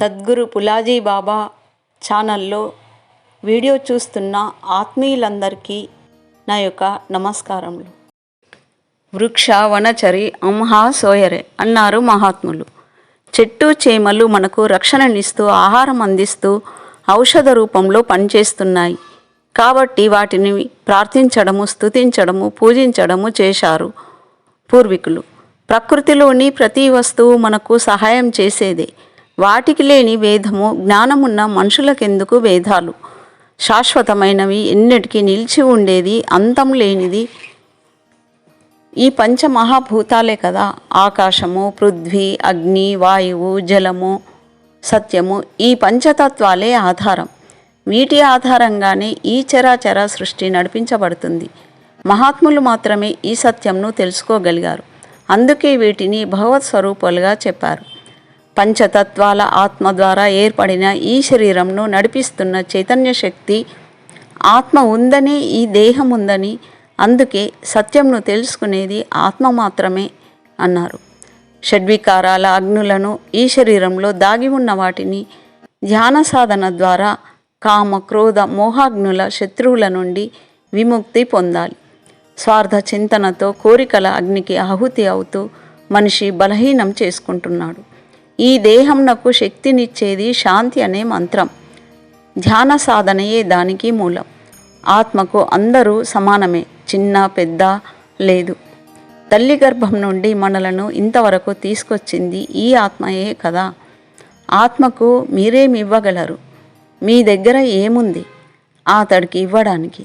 సద్గురు పులాజీ బాబా ఛానల్లో వీడియో చూస్తున్న ఆత్మీయులందరికీ నా యొక్క నమస్కారములు. వృక్ష వనచరి అంహా సోయరే అన్నారు మహాత్ములు. చెట్టు చేమలు మనకు రక్షణనిస్తూ ఆహారం అందిస్తూ ఔషధ రూపంలో పనిచేస్తున్నాయి. కాబట్టి వాటిని ప్రార్థించడము స్తుతించడము పూజించడము చేశారు పూర్వీకులు. ప్రకృతిలోని ప్రతి వస్తువు మనకు సహాయం చేసేదే. వాటికి లేని వేదము జ్ఞానమున్న మనుషులకెందుకు వేదాలు? శాశ్వతమైనవి ఎన్నటికీ నిలిచి ఉండేది అంతం లేనిది ఈ పంచమహాభూతాలే కదా. ఆకాశము పృథ్వీ అగ్ని వాయువు జలము సత్యము ఈ పంచతత్వాలే ఆధారం. వీటి ఆధారంగానే ఈ చరాచర సృష్టి నడిపించబడుతుంది. మహాత్ములు మాత్రమే ఈ సత్యంను తెలుసుకోగలిగారు. అందుకే వీటిని భగవత్ స్వరూపాలుగా చెప్పారు. పంచతత్వాల ఆత్మ ద్వారా ఏర్పడిన ఈ శరీరంను నడిపిస్తున్న చైతన్య శక్తి ఆత్మ ఉందని ఈ దేహం ఉందని అందుకే సత్యంను తెలుసుకునేది ఆత్మ మాత్రమే అన్నారు. షడ్వికారాల అగ్నులను ఈ శరీరంలో దాగి ఉన్న వాటిని ధ్యాన సాధన ద్వారా కామ క్రోధ మోహాగ్నుల శత్రువుల నుండి విముక్తి పొందాలి. స్వార్థ చింతనతో కోరికల అగ్నికి ఆహుతి అవుతూ మనిషి బలహీనం చేసుకుంటున్నాడు. ఈ దేహంనకు శక్తినిచ్చేది శాంతి అనే మంత్రం. ధ్యాన సాధనయే దానికి మూలం. ఆత్మకు అందరూ సమానమే చిన్న పెద్ద లేదు. తల్లి గర్భం నుండి మనలను ఇంతవరకు తీసుకొచ్చింది ఈ ఆత్మయే కదా. ఆత్మకు మీరేమి ఇవ్వగలరు? మీ దగ్గర ఏముంది? అతడికి ఇవ్వడానికి.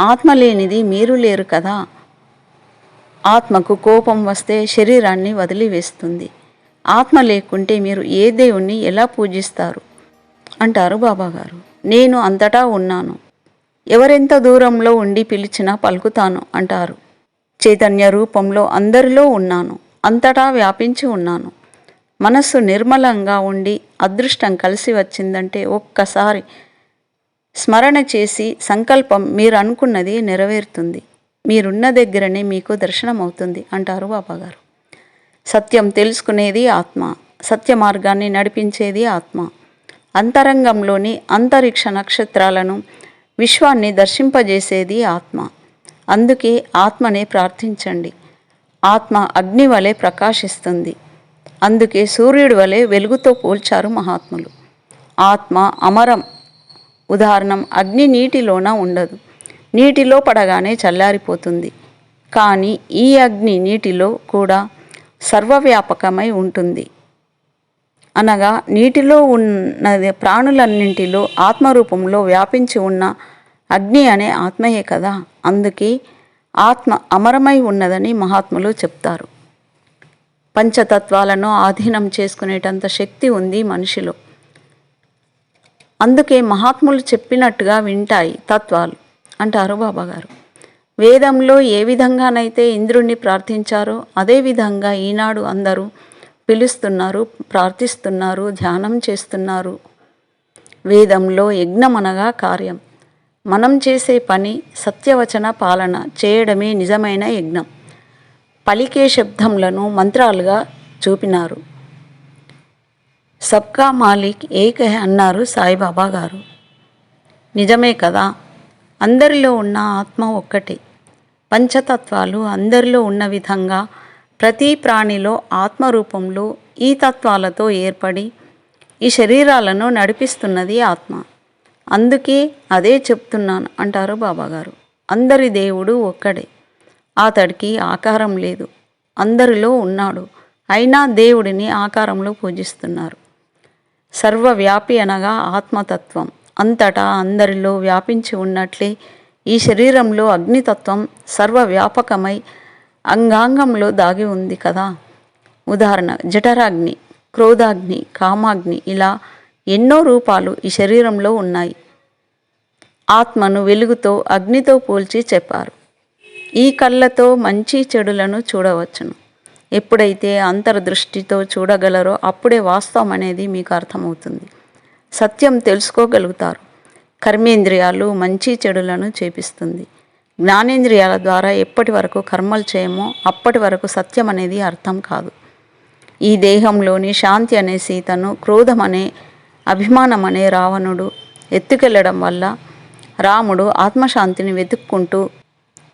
ఆత్మ లేనిది మీరు లేరు కదా. ఆత్మకు కోపం వస్తే శరీరాన్ని వదిలివేస్తుంది. ఆత్మ లేకుంటే మీరు ఏ దేవుణ్ణి ఎలా పూజిస్తారు? అంటారు బాబాగారు. నేను అంతటా ఉన్నాను. ఎవరెంత దూరంలో ఉండి పిలిచినా పలుకుతాను అంటారు. చైతన్య రూపంలో అందరిలో ఉన్నాను. అంతటా వ్యాపించి ఉన్నాను. మనస్సు నిర్మలంగా ఉండి అదృష్టం కలిసి వచ్చిందంటే ఒక్కసారి స్మరణ చేసి సంకల్పం మీరు అనుకున్నది నెరవేరుతుంది. మీరున్న దగ్గరనే మీకు దర్శనం అవుతుంది అంటారు బాబాగారు. సత్యం తెలుసుకునేది ఆత్మ సత్య మార్గాన్ని నడిపించేది ఆత్మ. అంతరంగంలోని అంతరిక్ష నక్షత్రాలను విశ్వాన్ని దర్శింపజేసేది ఆత్మ. అందుకే ఆత్మనే ప్రార్థించండి. ఆత్మ అగ్ని వలె ప్రకాశిస్తుంది. అందుకే సూర్యుడి వలె వెలుగుతో పోల్చారు మహాత్ములు. ఆత్మ అమరం. ఉదాహరణం అగ్ని నీటిలోన ఉండదు. నీటిలో పడగానే చల్లారిపోతుంది. కానీ ఈ అగ్ని నీటిలో కూడా సర్వవ్యాపకమై ఉంటుంది. అనగా నీటిలో ఉన్నది ప్రాణులన్నింటిలో ఆత్మరూపంలో వ్యాపించి ఉన్న అగ్ని అనే ఆత్మయే కదా? అందుకే ఆత్మ అమరమై ఉన్నదని మహాత్ములు చెప్తారు. పంచతత్వాలను ఆధీనం చేసుకునేటంత శక్తి ఉంది మనిషిలో. అందుకే మహాత్ములు చెప్పినట్టుగా వింటాయి తత్వాలు. అంటారు బాబాగారు. వేదంలో ఏ విధంగానైతే ఇంద్రుణ్ణి ప్రార్థించారో అదేవిధంగా ఈనాడు అందరూ పిలుస్తున్నారు ప్రార్థిస్తున్నారు ధ్యానం చేస్తున్నారు. వేదంలో యజ్ఞం అనగా కార్యం. మనం చేసే పని సత్యవచన పాలన చేయడమే నిజమైన యజ్ఞం. పలికే శబ్దములను మంత్రాలుగా చూపినారు. సబ్కా మాలిక్ ఏక అన్నారు సాయిబాబా గారు. నిజమే కదా అందరిలో ఉన్న ఆత్మ ఒక్కటే. పంచతత్వాలు అందరిలో ఉన్న విధంగా ప్రతి ప్రాణిలో ఆత్మరూపంలో ఈ తత్వాలతో ఏర్పడి ఈ శరీరాలను నడిపిస్తున్నది ఆత్మ. అందుకే అదే చెప్తున్నాను అంటారు బాబాగారు. అందరి దేవుడు ఒక్కడే. అతడికి ఆకారం లేదు. అందరిలో ఉన్నాడు. అయినా దేవుడిని ఆకారంలో పూజిస్తున్నారు. సర్వవ్యాపి అనగా ఆత్మతత్వం. అంతటా అందరిలో వ్యాపించి ఉన్నట్లే ఈ శరీరంలో అగ్నితత్వం సర్వవ్యాపకమై అంగాంగంలో దాగి ఉంది కదా. ఉదాహరణ జఠరాగ్ని క్రోధాగ్ని కామాగ్ని ఇలా ఎన్నో రూపాలు ఈ శరీరంలో ఉన్నాయి. ఆత్మను వెలుగుతో అగ్నితో పోల్చి చెప్పారు. ఈ కళ్ళతో మంచి చెడులను చూడవచ్చును. ఎప్పుడైతే అంతర్దృష్టితో చూడగలరో అప్పుడే వాస్తవం అనేది మీకు అర్థమవుతుంది. సత్యం తెలుసుకోగలుగుతారు. కర్మేంద్రియాలు మంచి చెడులను చేపిస్తుంది. జ్ఞానేంద్రియాల ద్వారా ఎప్పటి వరకు కర్మలు చేయమో అప్పటి వరకు సత్యం అనేది అర్థం కాదు. ఈ దేహంలోని శాంతి అనే సీతను క్రోధం అనే అభిమానం అనే రావణుడు ఎత్తుకెళ్ళడం వల్ల రాముడు ఆత్మశాంతిని వెతుక్కుంటూ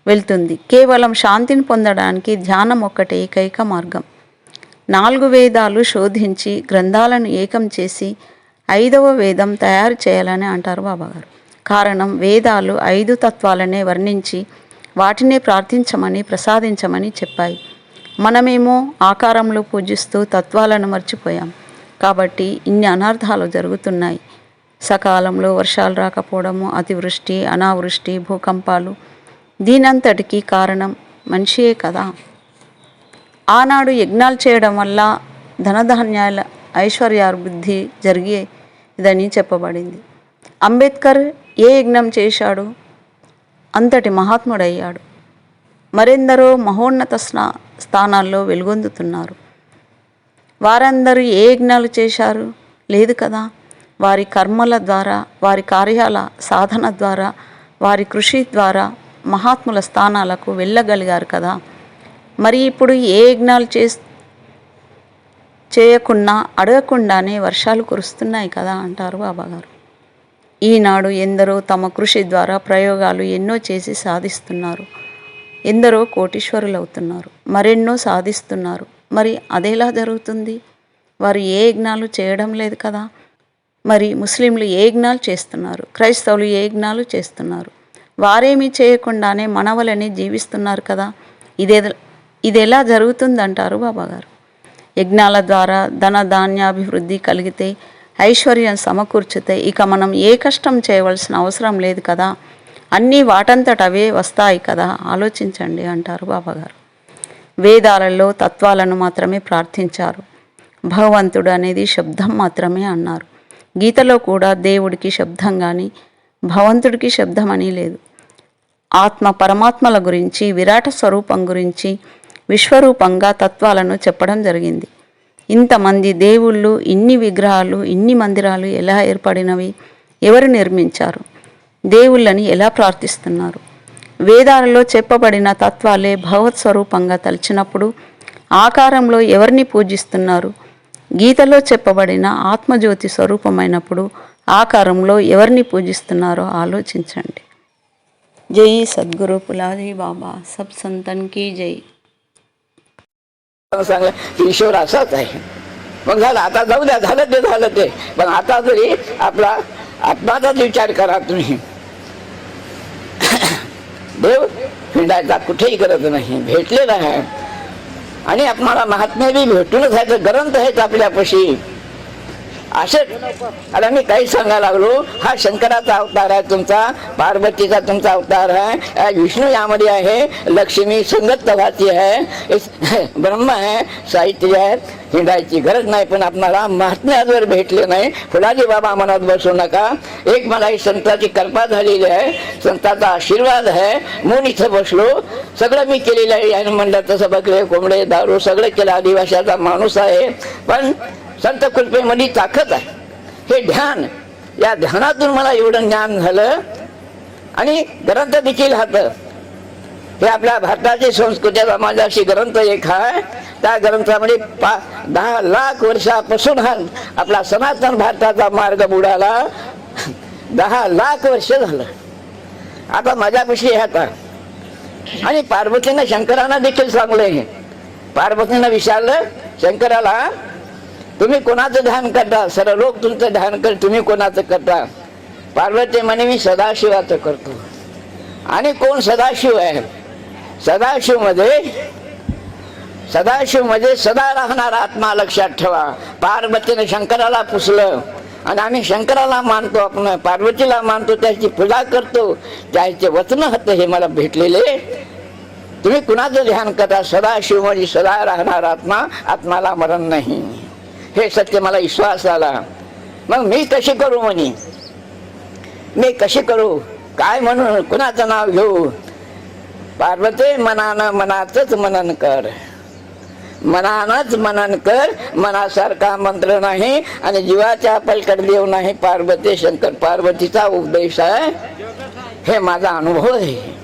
వెళ్తుంది. కేవలం శాంతిని పొందడానికి ధ్యానం ఒక్కటే ఏకైక మార్గం. నాలుగు వేదాలు శోధించి గ్రంథాలను ఏకం చేసి ఐదవ వేదం తయారు చేయాలని అంటారు బాబాగారు. కారణం వేదాలు ఐదు తత్వాలనే వర్ణించి వాటినే ప్రార్థించమని ప్రసాదించమని చెప్పాయి. మనమేమో ఆకారంలో పూజిస్తూ తత్వాలను మర్చిపోయాం. కాబట్టి ఇన్ని అనర్థాలు జరుగుతున్నాయి. సకాలంలో వర్షాలు రాకపోవడము అతివృష్టి అనావృష్టి భూకంపాలు దీనంతటికీ కారణం మనిషియే కదా. ఆనాడు యజ్ఞాలు చేయడం వల్ల ధనధాన్యాల ఐశ్వర్యాభివృద్ధి ఇదని చెప్పబడింది. అంబేద్కర్ ఏ యజ్ఞం చేశాడు అంతటి మహాత్ముడయ్యాడు. మరెందరో మహోన్నత స్థానాల్లో వెలుగొందుతున్నారు. వారందరూ ఏ యజ్ఞాలు చేశారు? లేదు కదా. వారి కర్మల ద్వారా వారి కార్యాల సాధన ద్వారా వారి కృషి ద్వారా మహాత్ముల స్థానాలకు వెళ్ళగలిగారు కదా. మరి ఇప్పుడు ఏ యజ్ఞాలు చేస్తూ చేయకున్నా అడగకుండానే వర్షాలు కురుస్తున్నాయి కదా అంటారు బాబాగారు. ఈనాడు ఎందరో తమ కృషి ద్వారా ప్రయోగాలు ఎన్నో చేసి సాధిస్తున్నారు. ఎందరో కోటీశ్వరులు అవుతున్నారు మరెన్నో సాధిస్తున్నారు. మరి అదేలా జరుగుతుంది? వారు ఏ యజ్ఞాలు చేయడం లేదు కదా? మరి ముస్లింలు ఏ యజ్ఞాలు చేస్తున్నారు? క్రైస్తవులు ఏ యజ్ఞాలు చేస్తున్నారు? వారేమీ చేయకుండానే మనవలని జీవిస్తున్నారు కదా? ఇదే ఇది ఎలా జరుగుతుందంటారు బాబాగారు. యజ్ఞాల ద్వారా ధన ధాన్యాభివృద్ధి కలిగితే ఐశ్వర్యం సమకూర్చితే ఇక మనం ఏ కష్టం చేయవలసిన అవసరం లేదు కదా. అన్నీ వాటంతట అవే వస్తాయి కదా. ఆలోచించండి అంటారు బాబాగారు. వేదాలలో తత్వాలను మాత్రమే ప్రార్థించారు. భగవంతుడు అనేది శబ్దం మాత్రమే అన్నారు. గీతలో కూడా దేవుడికి శబ్దం కానీ భగవంతుడికి శబ్దం అని లేదు. ఆత్మ పరమాత్మల గురించి విరాట స్వరూపం గురించి విశ్వరూపంగా తత్వాలను చెప్పడం జరిగింది. ఇంతమంది దేవుళ్ళు ఇన్ని విగ్రహాలు ఇన్ని మందిరాలు ఎలా ఏర్పడినవి? ఎవరు నిర్మించారు? దేవుళ్ళని ఎలా ప్రార్థిస్తున్నారు? వేదాలలో చెప్పబడిన తత్వాలే భగవత్ స్వరూపంగా తలిచినప్పుడు ఆకారంలో ఎవరిని పూజిస్తున్నారు? గీతలో చెప్పబడిన ఆత్మజ్యోతి స్వరూపమైనప్పుడు ఆకారంలో ఎవరిని పూజిస్తున్నారో ఆలోచించండి. జై సద్గురు పులాజీ బాబా. సబ్ సంతన్కి జై. सांगलं ईश्वर असाच आहे. मग झालं आता जाऊ द्या झालं ते झालं ते. पण आता तरी आपला आत्माचाच विचार करा तुम्ही. देव हिंडायचा कुठेही करत नाही भेटलेला आहे आणि आपणाला महात्म्य बी भेटूनच आहे तर ग्रंथ आहेत आपल्यापाशी. असे. आता मी काही सांगायला लागलो. हा शंकराचा अवतार आहे तुमचा पार्वतीचा तुमचा अवतार आहे. विष्णू यामध्ये आहे लक्ष्मी संगत तभाची आहे ब्रह्म आहे साहित्य आहे. हिंडायची गरज नाही पण आपणाला महात्म्यावर भेटले नाही. फुलाजी बाबा मनात बसू नका. एक मला ही संताची कल्पा झालेली आहे. संताचा आशीर्वाद आहे. म्हणून इथं बसलो. सगळं मी केलेलं आहे. याने म्हणलं तसं बकरे कोंबडे दारू सगळं केलं. आदिवासाचा माणूस आहे. पण संत कृपेमध्ये ताकद आहे. हे ध्यान या ध्यानातून मला एवढं ज्ञान झालं. आणि ग्रंथ देखील हात हे आपल्या भारताची संस्कृती समाजाशी ग्रंथ एक आहे. त्या ग्रंथामध्ये पा दहा लाख वर्षापासून हा आपला सनातन भारताचा मार्ग बुडाला. दहा लाख वर्ष झालं. आता माझ्यापाशी आता आणि पार्वतीनं शंकरांना देखील सांगले पार्वतीनं विचारलं शंकराला तुम्ही कोणाचं ध्यान करता? सर्व लोक तुमचं ध्यान कर तुम्ही कोणाचं करता? पार्वती म्हणे मी सदाशिवाचं करतो. आणि कोण सदाशिव आहे? सदाशिवमध्ये सदाशिवमध्ये सदा राहणारा आत्मा लक्षात ठेवा. पार्वतीने शंकराला पुसलं. आणि आम्ही शंकराला मानतो आपण पार्वतीला मानतो त्याची पूजा करतो. त्याचे वचन हत हे मला भेटलेले. तुम्ही कुणाचं ध्यान करता? सदाशिव म्हणजे सदा राहणारा आत्मा आत्माला मरण नाही. हे सत्य मला विश्वास आला मग मी कशी करू म्हणे? मी कशी करू? काय म्हणून? कुणाचं नाव घेऊ? पार्वती मनानं मनातच मनन कर. मनानच मनन कर. मनासारखा मंत्र नाही आणि जीवाच्या पलकड देव नाही पार्वती शंकर पार्वतीचा उपदेश आहे. हे माझा अनुभव आहे.